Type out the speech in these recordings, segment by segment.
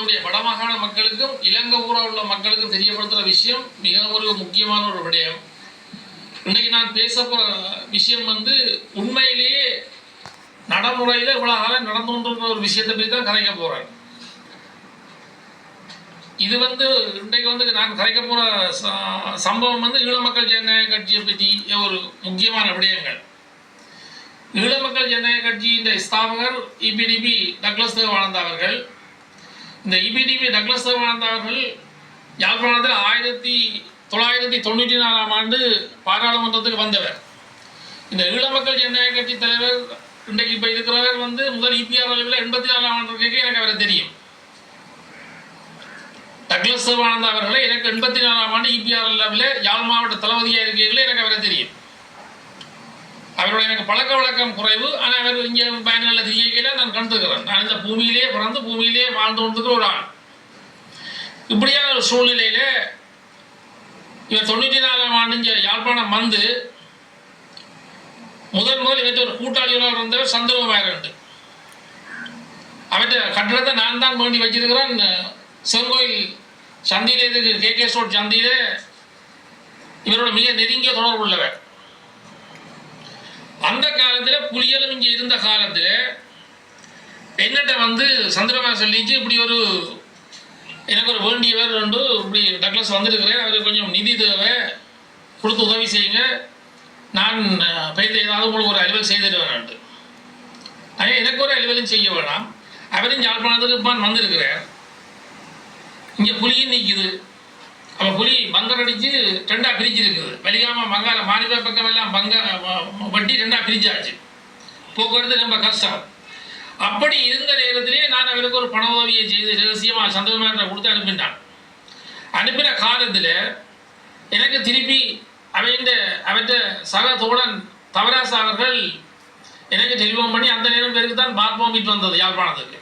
எங்களுடைய வடமாகாண மக்களுக்கும் இலங்கை ஊரா உள்ள மக்களுக்கும் தெரியப்படுத்துகிற விஷயம் மிக ஒரு முக்கியமான ஒரு விடயம். இன்னைக்கு நான் பேச போகிற விஷயம் வந்து உண்மையிலேயே நடைமுறையில் இவ்வளோ காலம் நடந்து கொண்டிருக்கிற ஒரு விஷயத்தை பற்றி தான் கதைக்க போகிறேன் இது வந்து இன்றைக்கு வந்து நான் கதைக்க போகிற சம்பவம் வந்து ஈழ மக்கள் ஜனநாயக கட்சியை பற்றி ஒரு முக்கியமான விடயங்கள். ஈழ மக்கள் ஜனநாயக கட்சியின் ஸ்தாபகர் இபிடிபி டக்ளஸ் தேவானந்த் அவர்கள் இந்த இபிடிபி டக்ளஸ் தேவானந்த் அவர்கள் யாழ்ப்பாணத்தில் ஆயிரத்தி தொள்ளாயிரத்தி தொண்ணூற்றி நாலாம் ஆண்டு பாராளுமன்றத்துக்கு வந்தவர். இந்த ஈழ மக்கள் ஜனநாயக கட்சி தலைவர் இன்றைக்கு இப்போ இருக்கிறவர் வந்து முதல் இபிஆர் அளவில் எண்பத்தி நாலாம் ஆண்டு எனக்கு அவரை தெரியும். டக்ளஸ் தேவானந்த் அவர்களை எனக்கு எண்பத்தி நாலாம் ஆண்டு இபிஆர் அளவில் யாழ் மாவட்ட தளபதியாக இருக்கைகளே எனக்கு அவரை தெரியும். அவரோட எனக்கு பழக்க வழக்கம் குறைவு. ஆனால் அவர் இங்கே பயனில் தெரியக்கையில் நான் கண்டுக்கிறேன். நான் இந்த பூமியிலே பிறந்து பூமியிலே வாழ்ந்து கொண்டிருக்கிற ஒரு ஆள். இப்படியான ஒரு சூழ்நிலையில் இவர் தொண்ணூற்றி நாலாம் ஆண்டு இங்கே யாழ்ப்பாணம் வந்து முதன் முதல் இவற்றை ஒரு கூட்டாளிகளாக இருந்தவர் சந்திரகுமாரன் அவற்றை கட்டடத்தை நான் தான் வேண்டி வச்சிருக்கிறேன். செங்கோயில் சந்தியிலே இருக்கு. கே கே சோட் சந்தியிலே இவரோட மிக நெருங்கிய தொடர்பு உள்ளவர். அந்த காலத்தில் புலிகளும் இங்கே இருந்த காலத்தில் என்னட்ட வந்து சந்திரமா சொல்லிச்சு இப்படி ஒரு எனக்கு ஒரு வேண்டியவர் ரெண்டு இப்படி டக்ளஸ் வந்திருக்கிறேன் அவருக்கு கொஞ்சம் நிதி தேவை கொடுத்து உதவி செய்யுங்க. நான் பயிர் ஏதாவது உங்களுக்கு ஒரு அலுவல் செய்திடுவேன் அதே எனக்கு ஒரு அலுவலும் செய்ய வேணாம். அவரும் யாழ்ப்பாணத்துக்கு இப்போ வந்திருக்கிறார் இங்கே புலியும் நிற்கிது அப்போ புலி பங்கர் அடித்து ரெண்டாக பிரிச்சிருக்குது வெளியாம மங்கால மாநில பக்கம் எல்லாம் பங்க வட்டி ரெண்டாக பிரிஞ்சாச்சு. போக்குவரத்து ரொம்ப கஷ்டம். அப்படி இருந்த நேரத்திலே நான் அவருக்கு ஒரு பண உதவியை செய்து ரகசியமாக சந்தோஷமாக கொடுத்து அனுப்பினான். அனுப்பின காலத்தில் எனக்கு திருப்பி அவைந்த அவற்ற சக தோழன் தவராசு அவர்கள் எனக்கு டெலிஃபோன் பண்ணி அந்த நேரம் பேருக்கு தான் பாத்மாமிட் வந்தது யாழ்ப்பாணத்துக்கு.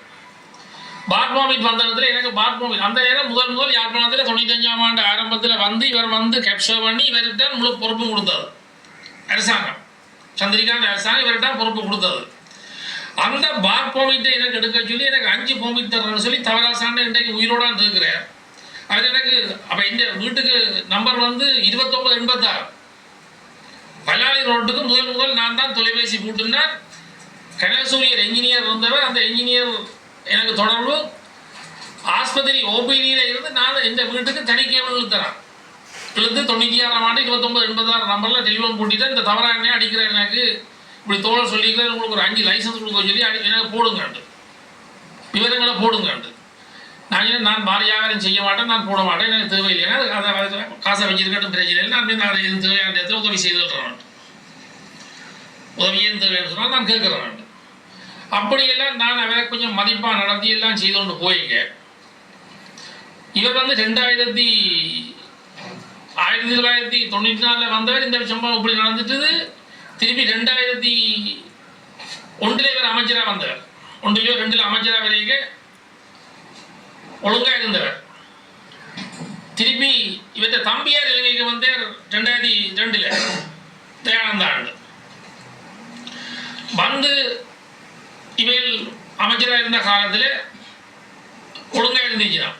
பாத்மாமிட் வந்த இடத்துல எனக்கு பாத்மாமிட் அந்த நேரம் முதல் முதல் யாழ்ப்பாணத்தில் தொண்ணூத்தஞ்சாம் ஆண்டு ஆரம்பத்தில் வந்து இவர் வந்து கேப்சர் பண்ணி இவர்கிட்ட முழு பொறுப்பு கொடுத்தது. அரசாங்கம். சந்திரிகாந்த் அரசாங்கம் இவர்கிட்ட பொறுப்பு கொடுத்தது. அந்த பார் போமிட்டை எனக்கு எடுக்க சொல்லி எனக்கு அஞ்சு போமிட் தர்றேன்னு சொல்லி தவராசாண்ட இன்றைக்கு உயிரோடான் இருக்கிறார். அவர் எனக்கு அப்போ இந்த வீட்டுக்கு நம்பர் வந்து இருபத்தொம்பது எண்பத்தாறு. பல்லாளி ரோட்டுக்கு முதல் முதல் நான் தான் தொலைபேசி கூட்டினார் கனசூரியர் என்ஜினியர் இருந்தவர். அந்த என்ஜினியர் எனக்கு தொடர்பு. ஆஸ்பத்திரி ஓபிடியில் இருந்து நான் இந்த வீட்டுக்கு தனி கேபிள் இழுத்துறேன். இழுத்து தொண்ணூற்றி ஆறாம் ஆண்டு இருபத்தொம்பது எண்பதாறு நம்பரில் டெலிஃபோன் போட்டி தான் இந்த தவறாக என்ன அடிக்கிற எனக்கு. இப்படி தோழ சொல்லிக்கிறேன் உங்களுக்கு ஒரு அஞ்சு லைசன்ஸ் கொடுக்க சொல்லி அடி எனக்கு போடுங்கண்டு விவரங்களை போடுங்கண்டு நான் ஏன் நான் வியாபாரம் செய்ய மாட்டேன் நான் போட மாட்டேன் எனக்கு தேவையில்லைன்னா அதை அதை காசை வச்சிருக்கட்டும் பிரச்சனை இல்லை. நான் நான் அதை எதுவும் தேவையான இடத்துல உதவி செய்து விட்டுறேன் உதவி ஏன் தேவைன்னு சொன்னால் நான் கேட்குறேன் அப்படியெல்லாம் நான் அவரை கொஞ்சம் மதிப்பாக நடத்தி எல்லாம் செய்து கொண்டு போயிங்க. இவர் வந்து ரெண்டாயிரத்தி ஆயிரத்தி தொள்ளாயிரத்தி தொண்ணூற்றி நாலில் வந்தவர் இந்த சம்பவம் இப்படி நடந்துட்டுது. திருப்பி ரெண்டாயிரத்தி ஒன்றில் இவர் அமைச்சராக வந்தவர் ஒன்றிலையோ ரெண்டில் அமைச்சராக வரைக்கும் ஒழுங்காக இருந்தவர் திருப்பி இவற்ற தம்பியார் இலங்கைக்கு வந்தார் ரெண்டாயிரத்தி ரெண்டில். தயானந்த ஆண்டு வந்து இவள் அமைச்சராக இருந்த காலத்தில் ஒழுங்காக இருந்துச்சுன்னா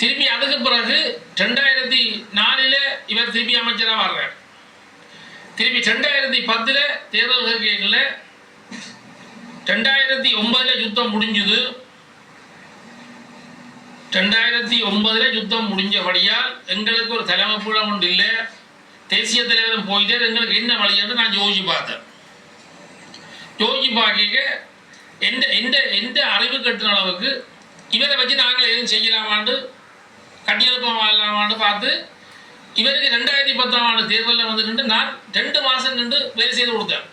திருப்பி அதுக்கு பிறகு ரெண்டாயிரத்தி நாலில் இவர் திருப்பி அமைச்சராக வர்றார். திருப்பி ரெண்டாயிரத்தி பத்தில் தேர்தல் அறிக்கைகளில் ரெண்டாயிரத்தி ஒன்பதில் யுத்தம் முடிஞ்சுது. ரெண்டாயிரத்தி ஒன்பதில் யுத்தம் முடிஞ்சபடியால் எங்களுக்கு ஒரு தலைமை ஒன்று இல்லை. தேசிய தலைவரும் போயிட்டு எங்களுக்கு என்ன வழியான்னு நான் யோசிச்சு பார்த்தேன். யோகி பார்க்க எந்த எந்த எந்த அறிவு கட்டின அளவுக்கு இவரை வச்சு நாங்கள் எதுவும் செய்யலாமான்னு கட்டியெழுப்பம் வாழலாமான்னு பார்த்து இவருக்கு ரெண்டாயிரத்தி பத்தாம் ஆண்டு தேர்தலில் வந்து நின்று நான் ரெண்டு மாதம் நின்று வேலை செய்து கொடுத்தேன்.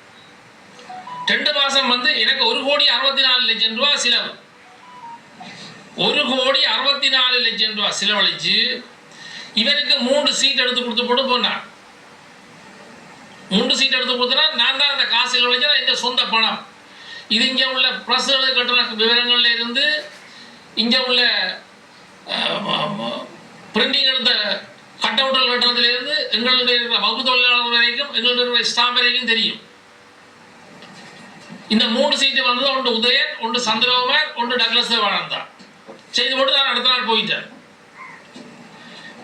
ரெண்டு மாதம் வந்து எனக்கு ஒரு கோடி அறுபத்தி நாலு லட்சம் ரூபா செலவு. ஒரு கோடி அறுபத்தி நாலு லட்சம் ரூபா செலவழிச்சு இவருக்கு மூன்று சீட் எடுத்து கொடுத்து போட்டு போனான் மூன்று சீட் எடுத்து கொடுத்தனா நான் தான் அந்த காசு செலவழிச்சா இந்த சொந்த பணம். இது இங்கே உள்ள ப்ரெஸ்ஸுகளுக்கு கட்டுற விவரங்கள்ல இருந்து இங்கே உள்ள பிரிண்டிங் எடுத்த கட் அவுட்டல் கட்டுறதுலேருந்து எங்களுடைய வகுப்பு தொழிலாளர் வரைக்கும் எங்களுடைய இருக்கிற ஸ்டாஃப் வரைக்கும் தெரியும். இந்த மூணு சீட்டு வந்தது ஒன்று உதயன் ஒன்று சந்திரகுமார் ஒன்று டக்ளஸ் தேவானந்தா. தான் செய்து போட்டு நான் அடுத்த நாள் போயிட்டேன்.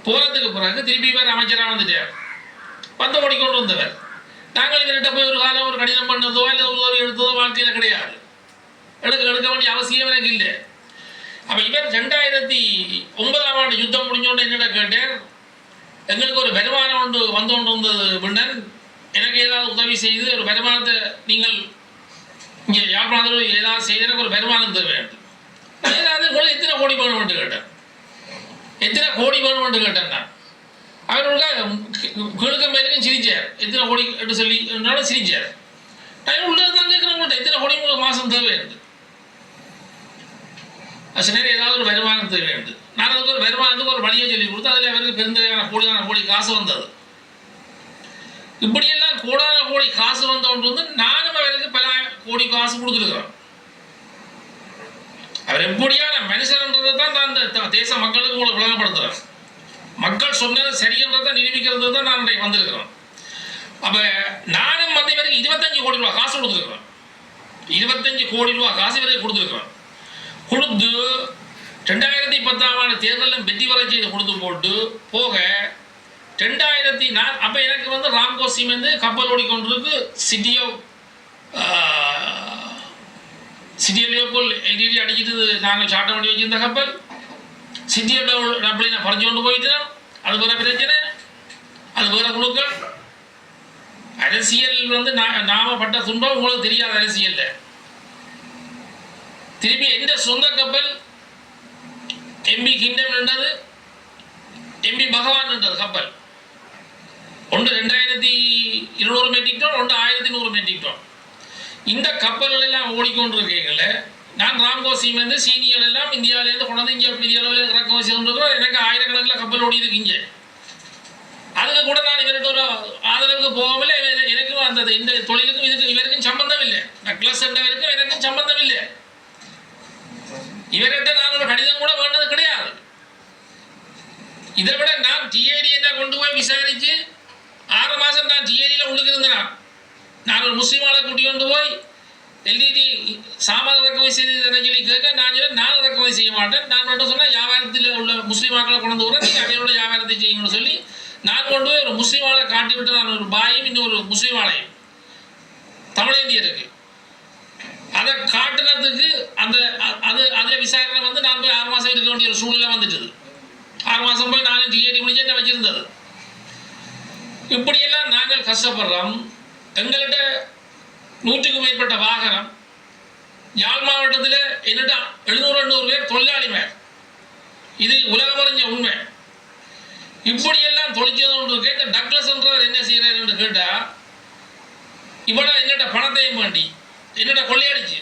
போகிறதுக்கு பிறகு திருப்பி பேர் அமைச்சராக வந்துட்டார். வந்து ஓடிக்கொண்டு வந்தவர். நாங்கள் இவர்கிட்ட போய் ஒரு காலம் ஒரு கடிதம் பண்ணதோ இல்லை ஒரு உதவி எடுத்ததோ வாழ்க்கையில் கிடையாது. எடுக்க எடுக்க வேண்டிய அவசியம் எனக்கு இல்லை. அப்போ இவர் ரெண்டாயிரத்தி ஒன்பதாம் ஆண்டு யுத்தம் முடிஞ்சோன்னு என்னிட கேட்டேன். எங்களுக்கு ஒரு வருமானம் ஒன்று வந்து கொண்டு வந்தது பின்னன் எனக்கு ஏதாவது உதவி செய்து ஒரு வருமானத்தை நீங்கள் இங்கே யாழ்ப்பாணத்தில் ஏதாவது செய்து எனக்கு ஒரு வருமானம் தர வேண்டும். ஏதாவது கூட எத்தனை கோடி வேணும்னு கேட்டேன். எத்தனை கோடி வேணும்னு கேட்டேன் நான். அவரோட கிழக்க மேலும் சிரிச்சார். எத்தனை கோடி என்று சொல்லி என்னாலும் சிரிச்சார். நான் உள்ளது தான் கேட்குறவங்கள்ட்ட எத்தனை கோடி உங்களுக்கு மாதம் தேவையானது அது நேரம் ஏதாவது ஒரு வருமானம் தேவை நான் அதுக்கு ஒரு வருமானத்துக்கு ஒரு வழியை சொல்லி கொடுத்து அதில் அவருக்கு பெருந்தவையான கோடியான கோடி காசு வந்தது. இப்படியெல்லாம் கோடான கோடி காசு வந்த வந்து நானும் அவருக்கு பல கோடி காசு கொடுத்துருக்குறோம். அவர் எப்படியான மனுஷன்ன்றதை தான் நான் இந்த தேச மக்களுக்கு உங்களுக்கு விளங்கப்படுத்துறேன் மக்கள் சொன்னது சரியன்றதை நிரூபிக்கிறது தான் நான் இன்றைக்கு வந்திருக்கிறோம். அப்போ நானும் வந்து வரைக்கும் இருபத்தஞ்சு கோடி ரூபா காசு கொடுத்துருக்குறேன் இருபத்தஞ்சு கோடி ரூபா காசு வரைக்கும் கொடுத்துருக்குறேன் கொடுத்து ரெண்டாயிரத்தி பத்தாம் ஆண்டு தேர்தலும் வெற்றி வளர்ச்சியை கொடுத்து போட்டு போக ரெண்டாயிரத்தி நான் அப்போ எனக்கு வந்து ராம்கோ வந்து கப்பல் ஓடிக்கொண்டிருக்கு சிட்டி ஆஃப் சிட்டி லியோபோல் எல்டிடி அடிக்கிட்டு நாங்கள் சாட்டம் பண்ணி வச்சிருந்த கப்பல். சிட்டியோட அப்படின்னு நான் பறிச்சு கொண்டு போயிட்டேன் அது வேற பிரச்சனை அது வேற குழுக்கள் அரசியல் வந்து நா- நாம பட்ட துன்பம் உங்களுக்கு தெரியாத அரசியல்ல திரும்பி எந்த சொந்த கப்பல் எம்பி கிண்டம் என்றது எம்பி பகவான் என்றது கப்பல் ஒன்று ரெண்டாயிரத்தி இருநூறு மெட்ரிக் டன் ஒன்று ஆயிரத்தி நூறு மெட்ரிக் டன் இந்த கப்பல்கள் எல்லாம் ஓடிக்கொண்டிருக்கீங்களே நான் ராம்கோ வந்து சீனியர் எல்லாம் இந்தியாவிலேருந்து கொண்டாந்து இங்கே பெரிய அளவில் இறக்கம் செய்துருக்கிறோம் எனக்கு ஆயிரக்கணக்கில் கப்பல் ஓடி இங்கே. அதுக்கு கூட நான் இவருக்கு ஒரு ஆதரவுக்கு போகாமல் இவர் எனக்கும் அந்த இந்த தொழிலுக்கும் இதுக்கு இவருக்கும் சம்பந்தம் இல்லை. நக்லஸ் என்றவருக்கும் எனக்கும் சம்பந்தம் இல்லை. இவர்கிட்ட நான் ஒரு கடிதம் கூட வேண்டது கிடையாது. இதை விட நான் டிஏடி என்ன கொண்டு போய் விசாரித்து ஆறு மாதம் நான் டிஏடியில் உள்ளுக்கு இருந்தேன். நான் ஒரு முஸ்லீம் ஆளை கூட்டி கொண்டு போய் எல்டிடி சாமான இறக்குமதி செய்து சொல்லி கேட்க நான் சொன்னேன் நான் இறக்குமதி செய்ய மாட்டேன். நான் மட்டும் சொன்னால் வியாபாரத்தில் உள்ள முஸ்லீம் மக்களை கொண்டு வந்து நீங்கள் அதையோட வியாபாரத்தை செய்யணும்னு சொல்லி நான் கொண்டு போய் ஒரு முஸ்லீம் ஆளை காட்டி விட்டு நான் ஒரு பாயும் இன்னொரு முஸ்லீம் ஆளையும். தமிழேந்தியருக்கு. அதை காட்டுனதுக்கு அந்த அது அதில் விசாரணை வந்து நான் போய் ஆறு மாதம் இருக்க வேண்டிய ஒரு சூழ்நிலை வந்துட்டுது. ஆறு மாதம் போய் நானும் டிஏடி முடிஞ்சு என்ன வச்சுருந்தது? இப்படியெல்லாம் நாங்கள் கஷ்டப்படுறோம். எங்கள்கிட்ட நூற்றுக்கும் மேற்பட்ட வாகனம். யாழ் மாவட்டத்தில் என்னட்ட எழுநூறு எண்ணூறு பேர் தொழிலாளிமார் இது உலகமறிஞ்ச உண்மை. இப்படியெல்லாம் தொழிற்சது ஒன்று கேட்ட டக்ளஸ் என்றவர் என்ன செய்கிறார் என்று கேட்டால் இவட என்னட்ட பணத்தையும் வேண்டி என்னட்ட கொள்ளையடிச்சு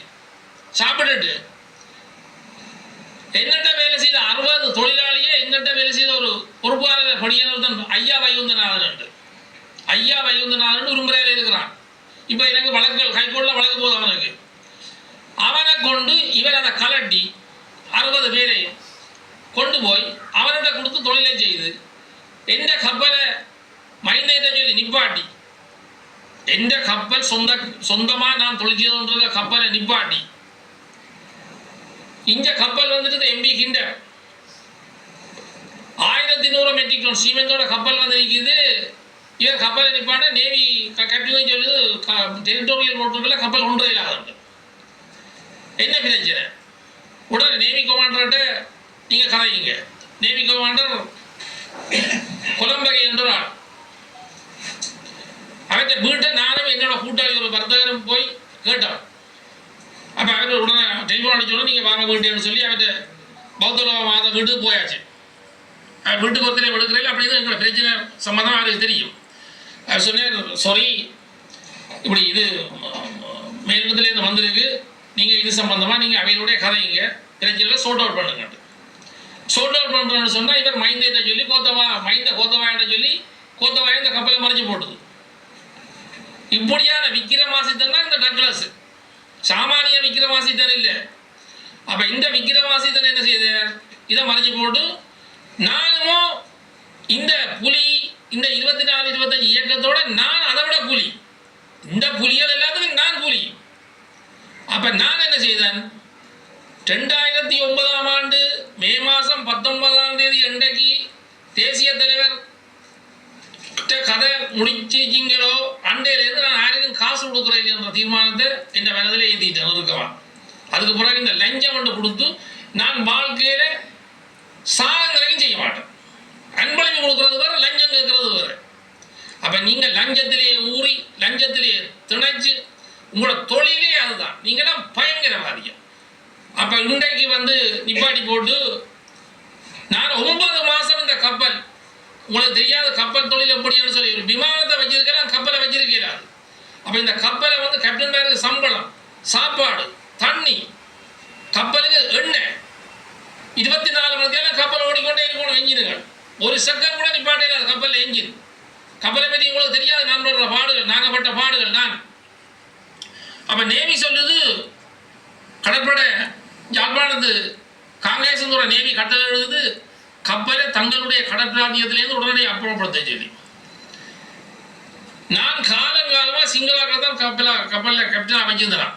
சாப்பிட்டுட்டு என்னட்ட வேலை செய்த அறுபது தொழிலாளியே என்னட்ட வேலை செய்த ஒரு பொறுப்பாளர் பணியாளர் தான் ஐயா வைகுந்தநாதன் ஐயா வைகுந்தநாதன் உரும்புறையில் இருக்கிறான் இப்போ எனக்கு வழக்குகள் ஹைகோர்ட்டில் வழக்கு போகுது அவனுக்கு. அவனை கொண்டு இவன் அதை கலட்டி அறுபது பேரையும் கொண்டு போய் அவன்கிட்ட கொடுத்து தொழிலை செய்து எந்த கப்பலை மைந்தேட்ட சொல்லி நிப்பாட்டி எந்த கப்பல் சொந்த சொந்தமாக நான் தொழில் செய்தோன்ற கப்பலை நிப்பாட்டி இந்த கப்பல் வந்துட்டு எம்பி கிண்டர் ஆயிரத்தி நூறு மெட்ரிக் டன் சிமெண்டோட கப்பல் வந்து நிற்கிது இவர் கப்பலை நிற்பாட நேவி கட்டிலும் சொல்லுது டெரிட்டோரியல் ரோட்டுக்குள்ள கப்பல் ஒன்று இல்லாத என்ன பிரச்சனை? உடனே நேவி கமாண்டர்கிட்ட நீங்கள் கதைங்க நேவி கமாண்டர் கொலம்பகை என்ற ஆள் அவற்றை வீட்டை நானும் என்னோட கூட்டாளி ஒரு வர்த்தகரும் போய் கேட்டான் அப்போ அவர் உடனே டெலிஃபோன் அடிச்சோடனே நீங்கள் வாங்க வீட்டுன்னு சொல்லி அவர்கிட்ட பௌத்த மாத வீட்டுக்கு போயாச்சு. அவர் வீட்டுக்கு ஒருத்தரை எடுக்கிறீங்க அப்படின்னு எங்களோட பிரச்சனை சம்மந்தம் அவருக்கு தெரியும். அவர் சொன்னார் சாரி இப்படி இது மேலிடத்துலேருந்து வந்திருக்கு நீங்கள் இது சம்பந்தமாக நீங்கள் அவையிலுடைய கதைங்க பிரச்சனையில் சோர்ட் அவுட் பண்ணுங்க சோர்ட் அவுட் பண்ணுறோன்னு சொன்னால் இவர் மைந்தேட்ட சொல்லி கோத்தவா மைந்த கோத்தவாயிட்ட சொல்லி கோத்தவாய் இந்த கப்பலை மறைச்சு போட்டுது. இப்படியான விக்கிரமாசித்தன் தான் இந்த டக்ளஸ். சாமானிய விக்கிரமாசித்தன் இல்லை. அப்ப இந்த விக்கிரமாசித்தன் என்ன செய்தார்? இதை மறைச்சு போட்டு நானும் இந்த புலி இந்த இருபத்தி நாலு இருபத்தஞ்சு இயக்கத்தோட நான் அதை விட புலி. இந்த புலிகள் எல்லாத்துக்கும் நான் புலி அப்ப நான் என்ன செய்தேன்? ரெண்டாயிரத்தி ஒன்பதாம் ஆண்டு மே மாதம் பத்தொன்பதாம் தேதி அன்றைக்கு தேசிய தலைவர் கதை முடிச்சிருக்கீங்களோ அண்டையிலேருந்து நான் யாருக்கும் காசு கொடுக்குறேன் என்ற தீர்மானத்தை இந்த மனதில் எழுதிட்டேன் இருக்கவா அதுக்கு பிறகு இந்த லஞ்சம் ஒன்று கொடுத்து நான் வாழ்க்கையில சாகங்கரையும் செய்ய மாட்டேன். அன்பளிப்பு கொடுக்கறது வேறு லஞ்சம் கேட்கறது வேறு. அப்ப நீங்க லஞ்சத்திலேயே ஊறி லஞ்சத்திலேயே திணைச்சு உங்களோட தொழிலே அதுதான். நீங்களாம் பயங்கரவாதியம் அப்ப இன்றைக்கு வந்து நிப்பாட்டி போட்டு நான் ஒன்பது மாசம் இந்த கப்பல் உங்களுக்கு தெரியாத கப்பல் தொழில் எப்படின்னு சொல்லி ஒரு விமானத்தை வச்சிருக்கிறேன் கப்பலை வச்சிருக்கிறார் அப்ப இந்த கப்பலை வந்து கேப்டன் மேருக்கு சம்பளம் சாப்பாடு தண்ணி கப்பலுக்கு எண்ணெய். இருபத்தி நாலு மணி நேரம் கப்பல் ஓடிக்கொண்டே இருக்கணும் எஞ்சினுகள் ஒரு செகண்ட் கூட நிப்பாட்டையில் இல்லாத கப்பல் எஞ்சின் கப்பலை பற்றி உங்களுக்கு தெரியாது நான் படுற பாடுகள் நாங்கள் பட்ட பாடுகள் நான் அப்ப நேவி சொல்லுது கடற்படை யாழ்ப்பாணத்து காங்கிரஸ் நேவி கட்டளை எழுதுது கப்பலை தங்களுடைய கடற்பிராந்தியத்திலேருந்து உடனடியாக அப்புறப்படுத்த சொல்லி. நான் காலங்காலமாக சிங்களாக தான் கப்பலா கப்பலில் கேப்டனாக அமைச்சிருந்தான்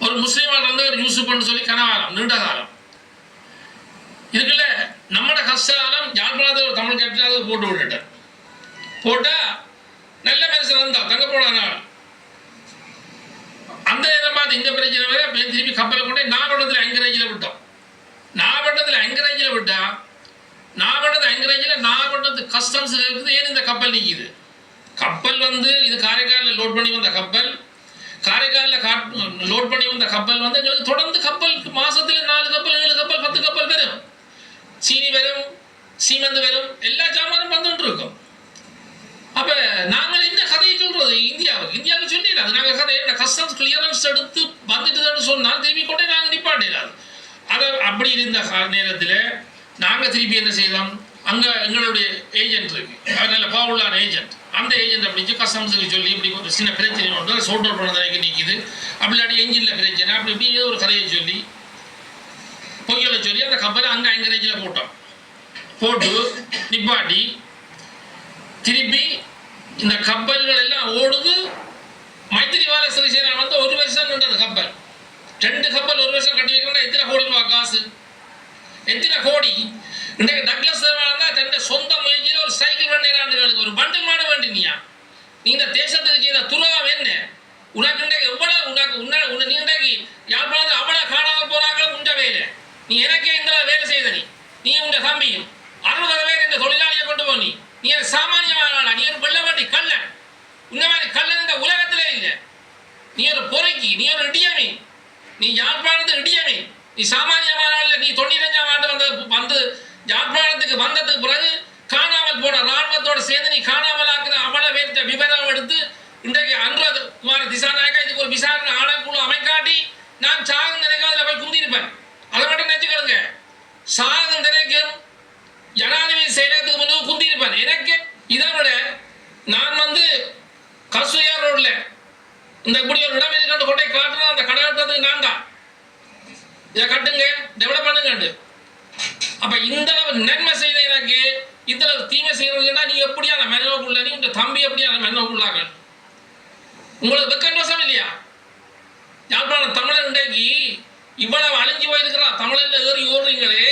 ஒரு முஸ்லீமாக இருந்து ஒரு யூசுப்னு சொல்லி கனவாலம் நீண்ட காலம். இதுக்குள்ள நம்மட கஷ்டாலம் யாழ்ப்பாணத்தில் ஒரு தமிழ் கேப்டனாக போட்டு விட்டுட்டேன் போட்டா நல்ல மனுஷன் வந்தா தங்க போனானா? அந்த இடமா பார்த்து இந்த பிரச்சனை வேற இப்ப திருப்பி கப்பலை கொண்டு நாகப்பட்டத்தில் அங்கரேஜில் விட்டோம். நாகப்பட்டத்தில் அங்கரேஜில் விட்டா நாகப்பட்டத்து அங்கரேஜில் நாகப்பட்டத்து கஸ்டம்ஸ் இருக்குது ஏன் இந்த கப்பல் நிற்கிது கப்பல் வந்து இது காரைக்காலில் லோட் பண்ணி வந்த கப்பல். காரைக்காலில் காட் லோட் பண்ணி வந்த கப்பல் வந்து எங்களுக்கு தொடர்ந்து கப்பல் மாதத்தில் நாலு கப்பல் ஏழு கப்பல் பத்து கப்பல் வரும். சீனி வரும் சீமெந்து வரும் எல்லா சாமானும் வந்துட்டு இருக்கும். அப்ப நாங்கள் இந்த கதையை சொல்றது இந்தியாவுக்கு. இந்தியாவுக்கு சொல்லிடாது நாங்கள் கதை என்ன? கஸ்டம்ஸ் கிளியரன்ஸ் எடுத்து வந்துட்டுதான்னு சொன்னால் திரும்பி கொண்டே நாங்கள் நிப்பாட்டிடாது அதை. அப்படி இருந்த நேரத்தில் நாங்கள் திருப்பி என்ன செய்தோம்? அங்கே எங்களுடைய ஏஜென்ட் இருக்கு. அவர் நல்ல பவர்ஃபுல்லான ஏஜென்ட் அந்த ஏஜென்ட் அப்படிச்சு கஸ்டம்ஸுக்கு சொல்லி இப்படி ஒரு சின்ன பிரச்சனை ஒன்று. சோட் அவுட் பண்ண நிற்கிது அப்படி இல்லாட்டி என்ஜினில் பிரச்சனை. அப்படி இப்படி ஏதோ ஒரு கதையை சொல்லி பொய்யலை சொல்லி அந்த கப்பலை அங்கே அங்கரேஜில் போட்டோம். போட்டு நிப்பாட்டி திருப்பி இந்த கப்பல்கள் எல்லாம் ஓடுது. மைத்திரிபால சிறிசேனா வந்து ஒரு வருஷம் நின்றது கப்பல். ரெண்டு கப்பல் ஒரு வருஷம் கட்டி வைக்கணும்னா எத்தனை கோடி ரூபாய் காசு? எத்தனை கோடி? இன்றைக்கு டக்ளஸ் தான் தன்னுடைய சொந்த முயற்சியில் ஒரு சைக்கிள் வேண்டிய ஒரு பண்டில் மாட வேண்டினியா நீ இந்த தேசத்துக்கு செய்த துரோகம் என்ன உனக்கு இன்றைக்கு எவ்வளவு உனக்கு உன்ன உன்னை நீ இன்றைக்கு யாழ்ப்பாணத்தில் அவ்வளோ காணாமல் போகிறாங்களோ உண்ட வேலை. நீ எனக்கே இந்த வேலை செய்த நீ. நீ உண்ட தம்பியும். அறுபது பேர் இந்த தொழிலாளியை கொண்டு போனி நீ ஒரு சாமானியமான நீ ஒரு வெள்ளவாட்டி கள்ளன். இந்த மாதிரி கள்ளன் இந்த உலகத்திலே இல்லை. நீ ஒரு பொறைக்கு நீ ஒரு இடியமை. நீ யாழ்ப்பாணத்து இடியமை. நீ சாமானியமான இல்லை நீ தொண்ணூத்தஞ்சாம் ஆண்டு வந்து வந்து யாழ்ப்பாணத்துக்கு வந்ததுக்கு பிறகு காணாமல் போன ராணுவத்தோட சேர்ந்து நீ காணாமல் ஆக்குற அவ்வளவு பேர்த்த விவரம் எடுத்து இன்றைக்கு அன்றது குமார திசாநாயக்கா இதுக்கு ஒரு விசாரணை ஆணைக்குழு அமைக்காட்டி நான் சாகும் நினைக்க அதில் போய் குந்திருப்பேன் அதை மட்டும் நினைச்சுக்கொள்ளுங்க சாகும் நினைக்கும் ஜனாதிபதி செயலகத்துக்கு முன்பு குந்திருப்பேன் எனக்கு இதை விட நான் வந்து கஸ்தூரியா ரோட்ல இந்த இப்படி ஒரு இடம் இருக்கின்ற கொட்டை காட்டுறேன் அந்த கடை கட்டுறதுக்கு நான் தான். இதை கட்டுங்க டெவலப் பண்ணுங்க அப்ப இந்த அளவு நன்மை செய்த எனக்கு இந்த அளவு தீமை செய்யறதுன்னா நீ எப்படியான மெனவுக்குள்ள நீ உங்க தம்பி எப்படியான மெனவுக்குள்ளாங்க உங்களுக்கு வெக்கண்டோசம் இல்லையா? யாழ்ப்பாணம் தமிழன் இன்றைக்கு இவ்வளவு அழிஞ்சு போயிருக்கிறா. தமிழன்ல ஏறி ஓடுறீங்களே.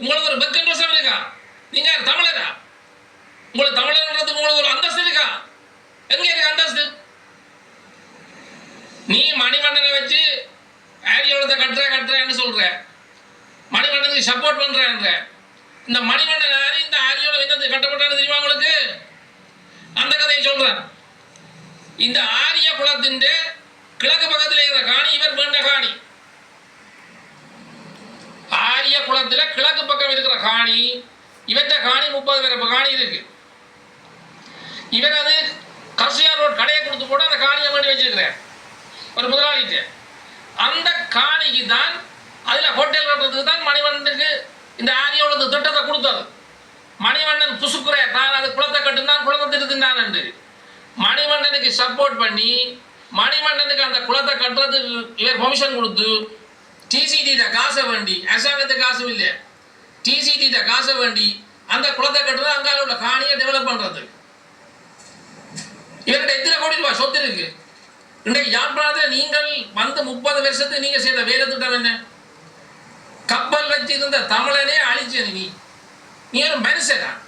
உங்களுக்கு ஒரு வெக்கண்டோசம் இருக்கா? நீங்க தமிழரா? உங்களுக்கு தமிழர்ன்றதுக்கு உங்களுக்கு ஒரு அந்தஸ்து இருக்கா? எங்க இருக்கு அந்தஸ்து? நீ மணிமண்டனை வச்சு ஆரியோளத்தை கட்டுற கட்டுறேன்னு சொல்ற. மணிமண்டனுக்கு சப்போர்ட் பண்றேன்ற. இந்த மணிமண்டன் ஆரி இந்த ஆரியோட விதத்தை கட்டப்பட்டான்னு தெரியுமா உங்களுக்கு? அந்த கதையை சொல்றேன். இந்த ஆரிய குலத்தின் கிழக்கு பக்கத்தில் இருக்கிற காணி இவர் வேண்ட காணி. ஆரிய குலத்தில் கிழக்கு பக்கம் இருக்கிற காணி இவற்ற காணி முப்பது பேர் காணி இருக்கு. இவர் அது கசியார் ரோட் கடையை கொடுத்து போட்டு அந்த காணியை வேண்டி வச்சிருக்கிறேன். ஒரு முதலாளிட்டு அந்த காணிக்கு தான் அதில் ஹோட்டல் கட்டுறதுக்கு தான் மணிவண்ணனுக்கு இந்த ஆரியோளத்து திட்டத்தை கொடுத்தது. மணிவண்ணன் புசுக்குற தான் அது குளத்தை கட்டுந்தான் குளத்தை திருத்தினான் என்று. மணிவண்ணனுக்கு சப்போர்ட் பண்ணி மணிமண்டனுக்கு அந்த குளத்தை கட்டுறதுக்கு இவர் பெர்மிஷன் கொடுத்து டிசிடிட்ட காசை வேண்டி அரசாங்கத்து காசு இல்லை. டிசிடிட்ட காசை வேண்டி அந்த குளத்தை கட்டுறது அங்கால உள்ள காணியை டெவலப் பண்ணுறது இவர்கிட்ட எத்தனை கோடி ரூபாய் சொத்து இருக்கு? இன்றைக்கு யாழ்ப்பாணத்தில் நீங்கள் வந்து முப்பது வருஷத்துக்கு நீங்கள் செய்த வேலை திட்டம் என்ன? கப்பல் வச்சிருந்த தமிழனே அழிச்சது நீ. நீ ஒரு மனுஷனா?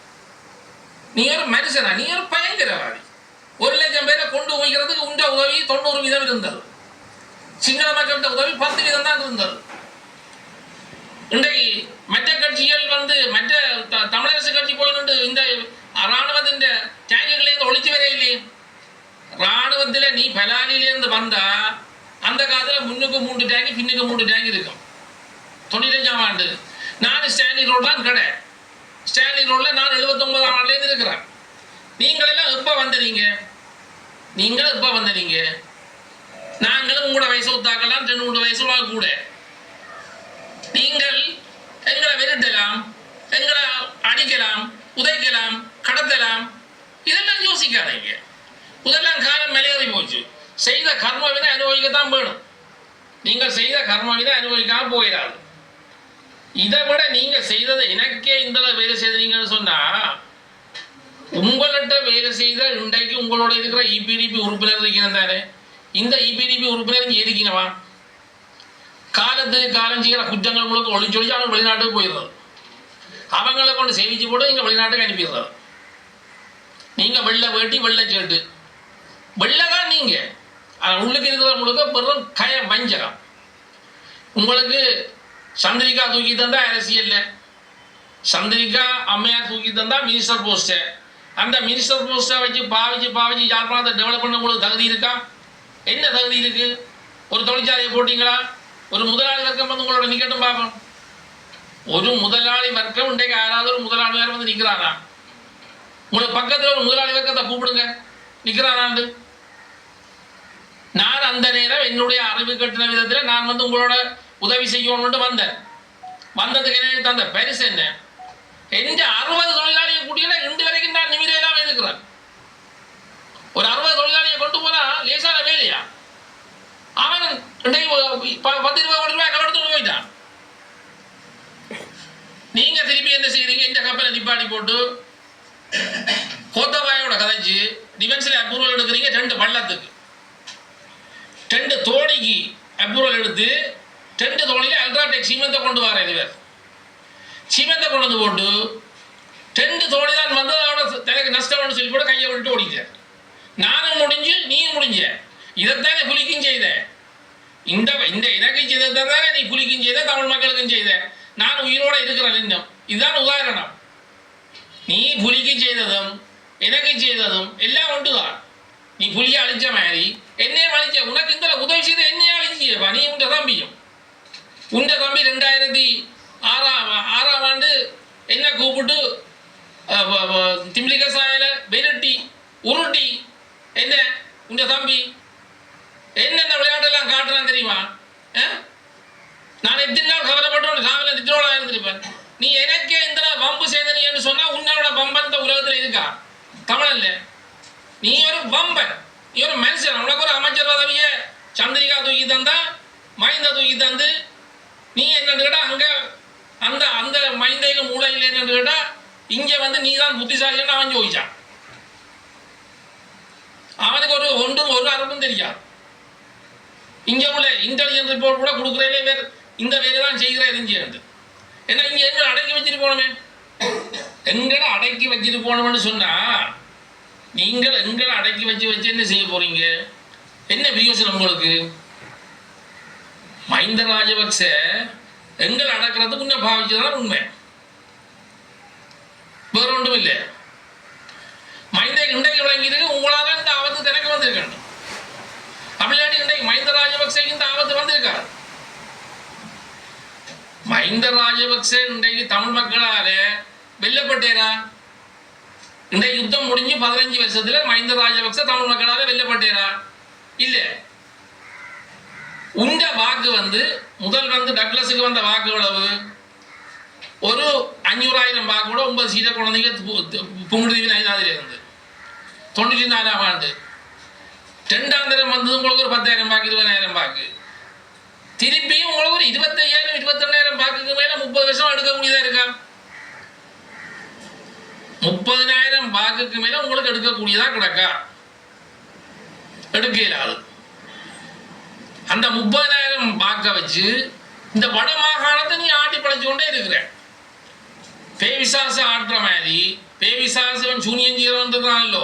நீ ஒரு மனுஷனா? நீ ஒரு பயங்கரவாதி. ஒரு லட்சம் பேரை கொண்டு போய்க்கிறதுக்கு உண்ட உதவி தொண்ணூறு வீதம் இருந்தது. சிங்கள மக்கள்கிட்ட உதவி பத்து வீதம் தான் இருந்தது. இன்றைக்கு மற்ற கட்சிகள் வந்து மற்ற த- தமிழரசு கட்சி போயிட்டு இந்த ராணுவத்தின் டேங்குகளே ஒழிச்சு வர ராணுவத்துல நீ பலாலிலேருந்து வந்தா அந்த காலத்துல முன்னுக்கு மூன்று டேங்க் பின்னுக்கு மூன்று டேங்க் இருக்கும். தொண்ணூத்தஞ்சாம் ஆண்டு. நான் ஸ்டான்லி ரோடு தான் கடை. ஸ்டான்லி ரோட்ல நான் எழுபத்தொன்பதாம் ஆண்டுலேருந்து இருக்கிறேன். நீங்களெல்லாம் எப்போ வந்தீங்க நீங்களும் எப்போ வந்தீங்க நாங்களும் உங்களோட வயசு ஒத்தாக்கலாம் ரெண்டு மூணு வயசு கூட. நீங்கள் எங்களை விரட்டலாம் எங்களை அடிக்கலாம் உதைக்கலாம் கடத்தலாம். இதெல்லாம் யோசிக்காதீங்க. இதெல்லாம் காலம் மேலேறி போச்சு. செய்த கர்ம விதை அனுபவிக்கத்தான் வேணும். நீங்கள் செய்த கர்ம விதை அனுபவிக்காம போயிடாது. இதை விட நீங்க செய்ததை எனக்கே இந்த வேலை செய்தீங்கன்னு சொன்னா உங்கள்கிட்ட வேலை செய்த இன்றைக்கு உங்களோட இருக்கிற இபிடிபி உறுப்பினர் இருக்கிறேன் தானே? இந்த இபிடிபி உறுப்பினர் இங்க காலத்துக்கு காலம் செய்கிற குற்றங்கள் முழுக்க ஒளிச்சொழிச்சு அவங்க வெளிநாட்டுக்கு போயிடுறது. அவங்களை கொண்டு சேமிச்சு போட்டு இங்க வெளிநாட்டுக்கு அனுப்பிடுறது. நீங்கள் வெள்ளை வேட்டி வெள்ளை சேட்டு வெள்ளை தான் நீங்க உள்ளுக்கு இருக்கிற முழுக்க பெரும் கய வஞ்சகம். உங்களுக்கு சந்திரிகா தூக்கி தந்தா அரசியல் சந்திரிகா அம்மையார் தூக்கி தந்தா மினிஸ்டர் போஸ்ட் அந்த மினிஸ்டர் போஸ்ட்டை வச்சு பாவிச்சு பாவிச்சு யாழ்ப்பாணத்தை டெவலப் பண்ண உங்களுக்கு தகுதி இருக்கா? என்ன தகுதி இருக்கு? ஒரு தொழிற்சாலையை போட்டீங்களா? ஒரு முதலாளி வர்க்கம் வந்து உங்களோட நிக்கட்டும் பார்ப்போம் ஒரு முதலாளி வர்க்கம் இன்றைக்கு யாராவது ஒரு முதலாளியார் வந்து நிற்கிறானா உங்களுக்கு பக்கத்தில் ஒரு முதலாளி வர்க்கத்தை கூப்பிடுங்க. நிற்கிறானாண்டு நான் அந்த நேரம் என்னுடைய அறிவு கட்டின விதத்தில் நான் வந்து உங்களோட உதவி செய்யணும்னு வந்தேன். வந்ததுக்கு என்ன தந்த? பரிசு என்ன? எந்த அறுபது தொழிலாளியை கூட்டினா இன்று வரைக்கும் நான் நிமிடம் இருக்கிறேன் ஒரு அறுபது தொழிலாளியை கொண்டு போனா லேசான வேலையா அவன் இன்றைக்கு ப- பத்து இருபது கோடி ரூபாய் கலெடுத்து போயிட்டான் நீங்க திருப்பி என்ன செய்றீங்க இந்த கப்பலை நிப்பாட்டி போட்டு கோத்தபாயோட கதைச்சு டிஃபென்ஸ்ல அப்ரூவல் எடுக்கிறீங்க ரெண்டு பள்ளத்துக்கு ரெண்டு தோணிக்கு அப்ரூவல் எடுத்து ரெண்டு தோணியில அல்ட்ராடெக் சிமெண்ட்டை கொண்டு வர இவர் சிமெண்ட்டை கொண்டு வந்து போட்டு ரெண்டு தோணி தான் வந்து அதோட தனக்கு நஷ்டம்னு சொல்லி கூட கையை விட்டு ஓடிட்டார் நானும் முடிஞ்சு நீயும் முடிஞ்ச இதைத்தானே புலிக்கும் செய்த இந்த இந்த எனக்கு செய்ததை தானே நீ புலிக்கும் செய்த தமிழ் மக்களுக்கும் செய்த நான் உயிரோட இருக்கிறேன் இன்னும் இதுதான் உதாரணம். நீ புலிக்கு செய்ததும் எனக்கு செய்ததும் எல்லாம் ஒன்றுதான். நீ புலியை அழிச்ச மாதிரி என்னையும் அழிச்ச உனக்கு இந்த உதவி செய்த என்னையும் அழிச்சியப்பா நீ உண்ட தம்பியும். உண்ட தம்பி ரெண்டாயிரத்தி ஆறாம் ஆறாம் ஆண்டு என்ன கூப்பிட்டு அஹ், சாயல வெருட்டி உருட்டி என்ன உண்ட தம்பி என்னென்ன விளையாட்டெல்லாம் காட்டுறான் தெரியுமா? ஆ நான் எத்தனை நாள் கவலைப்பட்டு சாவில நித்திரோட இருந்திருப்பேன் நீ எனக்கே இந்த வம்பு செய்தனியன்னு சொன்னா உன்னோட பம்பன் இந்த உலகத்துல இருக்கா? தமிழல்ல. நீ ஒரு வம்பன். நீ ஒரு மனுஷன். உனக்கு ஒரு அமைச்சர் பதவிய சந்திரிகா தூக்கி தந்தா மைந்த தூக்கி தந்து நீ என்னன்னு கேட்டா அங்க அந்த அந்த மைந்தையிலும் மூளையில் என்னன்னு கேட்டா இங்க வந்து நீ தான் புத்திசாலின்னு அவன் ஜோதிச்சான் அவனுக்கு ஒரு ஒன்றும் ஒரு அரபும் தெரியாது. இங்க உள்ள இன்டெலிஜென்ட் ரிப்போர்ட் கூட கொடுக்குறதே வேறு இந்த வேலை தான் செய்கிற எரிஞ்சிருந்து ஏன்னா இங்கே எங்க அடக்கி வச்சுட்டு போகணுமே எங்களை அடக்கி வச்சுட்டு போகணும்னு சொன்னா நீங்கள் எங்களை அடக்கி வச்சு வச்சு என்ன செய்ய போறீங்க? என்ன பிரியோசனம் உங்களுக்கு? மஹிந்த ராஜபக்ச எங்களை அடக்கிறதுக்கு உன்னை பாவிச்சதான் உண்மை. வேற ஒன்றும் இல்லை. மைந்தை இன்றைக்கு விளங்கியிருக்கு உங்களால இந்த ஆபத்து எனக்கு வந்திருக்கணும் தமிழ்நாடு இன்றைக்கு மஹிந்த ராஜபக்சேக்கு இந்த ஆபத்து வந்திருக்காரு மஹிந்த இன்றைக்கு தமிழ் மக்களால வெல்லப்பட்டேனா இன்றைக்கு யுத்தம் முடிஞ்சு பதினஞ்சு வருஷத்துல மஹிந்த ராஜபக்ச தமிழ் மக்களால வெல்லப்பட்டேரா? இல்ல. உண்ட வாக்கு வந்து முதல் வந்து டக்ளஸுக்கு வந்த வாக்கு அளவு ஒரு அஞ்சூறாயிரம் வாக்கு கூட ஒன்பது சீட்டை குழந்தைங்க புங்குடுதீவின் ஐந்தாவதுல இருந்து தொண்ணூற்றி நாலாம் ஆண்டு. ரெண்டாம் தரம் வந்தது உங்களுக்கு ஒரு பத்தாயிரம் பாக்கு இருபதாயிரம் பாக்கு திருப்பியும் உங்களுக்கு ஒரு இருபத்தையாயிரம் இருபத்தெண்ணாயிரம் பாக்குக்கு மேல முப்பது வருஷம் எடுக்கக்கூடியதா இருக்கா? முப்பதினாயிரம் பாக்குக்கு மேல உங்களுக்கு எடுக்கக்கூடியதா கிடக்கா? எடுக்க இயலாது அந்த முப்பதினாயிரம் பாக்க வச்சு இந்த வட மாகாணத்தை நீ ஆட்டி படைச்சு கொண்டே இருக்கிற பேவிசாசு ஆடுற மாதிரி பேவிசாசு சூனியம் செய்கிறவன் இருக்கிறாங்களோ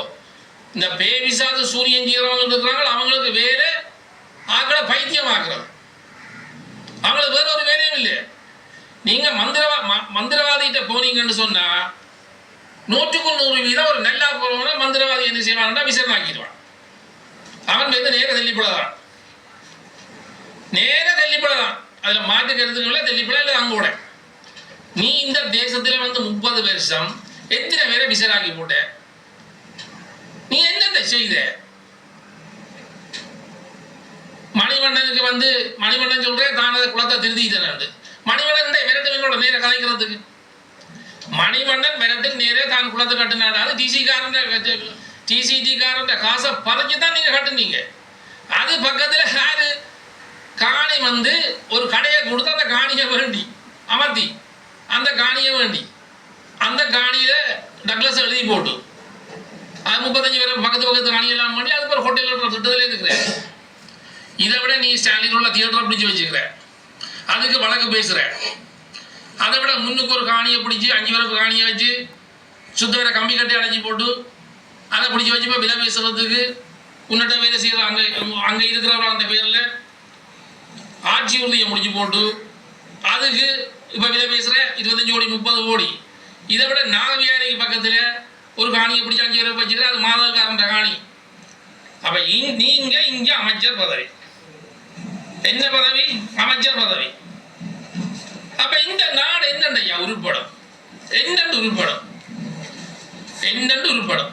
இந்த பேவிசாசு சூனியம் செய்கிறவங்க இருக்கிறாங்களோ அவங்களுக்கு வேறு ஆக்களை பைத்தியம் ஆக்குறது அவங்களுக்கு வேற ஒரு வேலையும் இல்லை. நீங்க மந்திரவா மந்திரவாதிகிட்ட போனீங்கன்னு சொன்னா நூற்றுக்கு நூறு வீதம் ஒரு நல்லா போறவன மந்திரவாதி என்ன செய்வான்னா விசரணாக்கிடுவான். அவன் வந்து நேர தெல்லிப்படலாம் நேர தெல்லிப்படலாம் அதுல மாற்று கருத்துக்களை தெல்லிப்பட இல்லை அங்கூட. நீ இந்த தேசத்துல வந்து முப்பது வருஷம் எத்தனை பேரை விசராக்கி போட்ட? நீ என்னத்தை செய்த? மணிவண்ணனுக்கு வந்து மணிவண்ணன் சொல்றேன் தான் அதை குளத்தை திருத்திக்கிட்டேன் மணிவண்ணன் விரட்டுவனோட நேர கலைக்கிறதுக்கு. மணிவண்ணன் விரட்டு நேரே தான் குளத்தை கட்டினாடா அது டிசி காரன் டிசிடி காசை பறிச்சு தான் நீங்க கட்டுனீங்க. அது பக்கத்தில் யாரு? காணி வந்து ஒரு கடையை கொடுத்து அந்த காணியை வேண்டி அமர்த்தி. அந்த காணியை வேண்டி. அந்த காணியில டக்ளஸ் எழுதி போட்டு. அது முப்பத்தஞ்சு பேர் பக்கத்து பக்கத்து காணியெல்லாம் பண்ணி அதுக்கு ஒரு ஹோட்டல் திட்டத்திலே இருக்கிறேன் இதை விட நீ ஸ்டாலின் உள்ள தியேட்டரை பிடிச்சி வச்சுக்கிற. அதுக்கு வழக்கு பேசுகிற அதை விட முன்னுக்கு ஒரு காணியை பிடிச்சி அஞ்சு பேருக்கு காணியை வச்சு சுத்த வேற கம்பி கட்டி அடைச்சி போட்டு அதை பிடிச்சி வச்சு இப்போ விலை பேசுறதுக்கு உன்னிட்ட வேலை செய்கிற அங்கே அங்கே இருக்கிறவங்க அந்த பேரில் ஆட்சி உறுதியை முடிச்சு போட்டு அதுக்கு இப்போ விலை பேசுகிற இருபத்தஞ்சு கோடி முப்பது கோடி. இதை விட நாகவியாரிக்கு பக்கத்தில் ஒரு காணியை பிடிச்சி அஞ்சு பேரை வச்சுக்கிற அது மாதவக்காரன்ற காணி. அப்போ நீங்க இங்கே அமைச்சர் பதவி. என்ன பதவி அமைச்சர் பதவி. அப்ப இந்த நாடு என்னண்டையா உருப்படும்? என்னண்டு உருப்படும்? என்னண்டு உருப்படும்?